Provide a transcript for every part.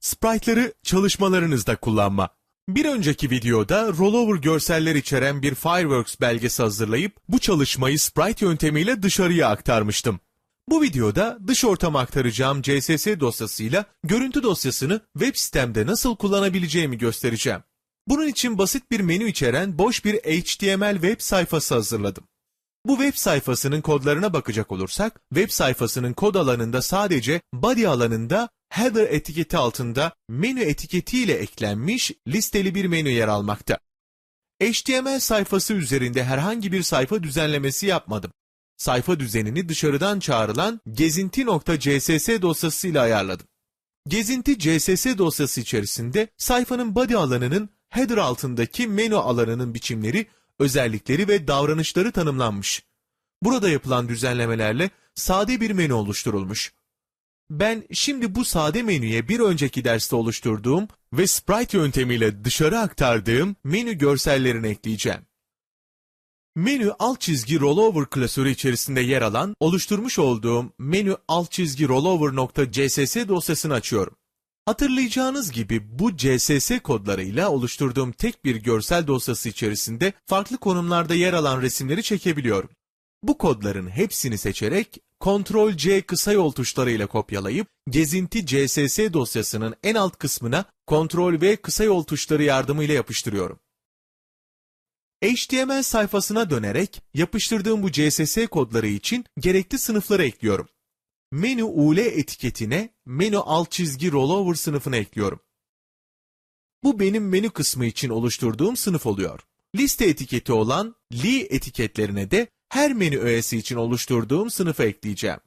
Sprite'ları çalışmalarınızda kullanma. Bir önceki videoda rollover görseller içeren bir Fireworks belgesi hazırlayıp bu çalışmayı Sprite yöntemiyle dışarıya aktarmıştım. Bu videoda dış ortama aktaracağım CSS dosyasıyla görüntü dosyasını web sitemde nasıl kullanabileceğimi göstereceğim. Bunun için basit bir menü içeren boş bir HTML web sayfası hazırladım. Bu web sayfasının kodlarına bakacak olursak, web sayfasının kod alanında sadece body alanında header etiketi altında menü etiketiyle eklenmiş listeli bir menü yer almakta. HTML sayfası üzerinde herhangi bir sayfa düzenlemesi yapmadım. Sayfa düzenini dışarıdan çağrılan gezinti.css dosyasıyla ayarladım. Gezinti CSS dosyası içerisinde sayfanın body alanının header altındaki menü alanının biçimleri, özellikleri ve davranışları tanımlanmış. Burada yapılan düzenlemelerle sade bir menü oluşturulmuş. Ben şimdi bu sade menüye bir önceki derste oluşturduğum ve Sprite yöntemiyle dışarı aktardığım menü görsellerini ekleyeceğim. Menü alt çizgi rollover klasörü içerisinde yer alan oluşturmuş olduğum menü alt çizgi rollover.css dosyasını açıyorum. Hatırlayacağınız gibi bu CSS kodlarıyla oluşturduğum tek bir görsel dosyası içerisinde farklı konumlarda yer alan resimleri çekebiliyorum. Bu kodların hepsini seçerek Ctrl C kısa yol tuşlarıyla kopyalayıp gezinti CSS dosyasının en alt kısmına Ctrl V kısa yol tuşları yardımıyla yapıştırıyorum. HTML sayfasına dönerek yapıştırdığım bu CSS kodları için gerekli sınıfları ekliyorum. Menü UL etiketine menü alt çizgi rollover sınıfını ekliyorum. Bu benim menü kısmı için oluşturduğum sınıf oluyor. Liste etiketi olan li etiketlerine de her menü öğesi için oluşturduğum sınıfı ekleyeceğim.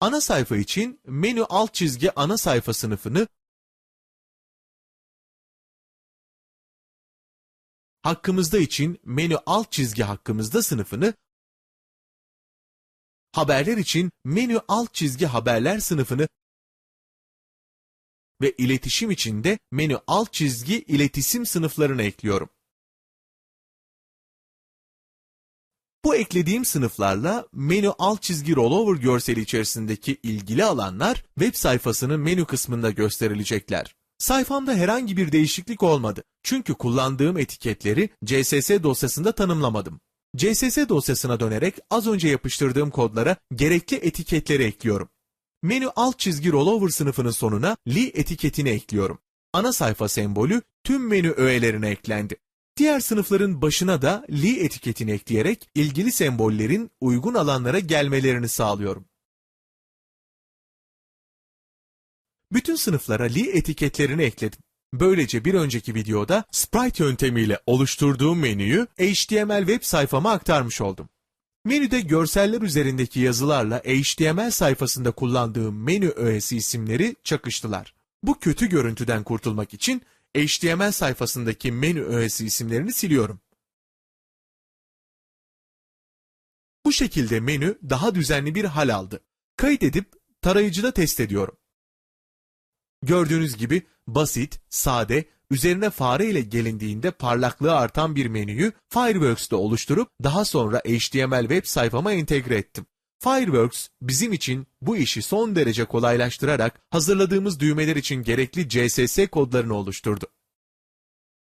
Ana sayfa için menü alt çizgi ana sayfa sınıfını hakkımızda için menü alt çizgi hakkımızda sınıfını haberler için menü alt çizgi haberler sınıfını ve iletişim için de menü alt çizgi iletişim sınıflarını ekliyorum. Bu eklediğim sınıflarla menü alt çizgi rollover görseli içerisindeki ilgili alanlar web sayfasının menü kısmında gösterilecekler. Sayfamda herhangi bir değişiklik olmadı. Çünkü kullandığım etiketleri CSS dosyasında tanımlamadım. CSS dosyasına dönerek az önce yapıştırdığım kodlara gerekli etiketleri ekliyorum. Menü alt çizgi rollover sınıfının sonuna li etiketini ekliyorum. Ana sayfa sembolü tüm menü öğelerine eklendi. Diğer sınıfların başına da li etiketini ekleyerek ilgili sembollerin uygun alanlara gelmelerini sağlıyorum. Bütün sınıflara li etiketlerini ekledim. Böylece bir önceki videoda Sprite yöntemiyle oluşturduğum menüyü HTML web sayfama aktarmış oldum. Menüde görseller üzerindeki yazılarla HTML sayfasında kullandığım menü öğesi isimleri çakıştılar. Bu kötü görüntüden kurtulmak için HTML sayfasındaki menü öğesi isimlerini siliyorum. Bu şekilde menü daha düzenli bir hal aldı. Kayıt edip tarayıcıda test ediyorum. Gördüğünüz gibi basit, sade, üzerine fare ile gelindiğinde parlaklığı artan bir menüyü Fireworks'ta oluşturup daha sonra HTML web sayfama entegre ettim. Fireworks bizim için bu işi son derece kolaylaştırarak hazırladığımız düğmeler için gerekli CSS kodlarını oluşturdu.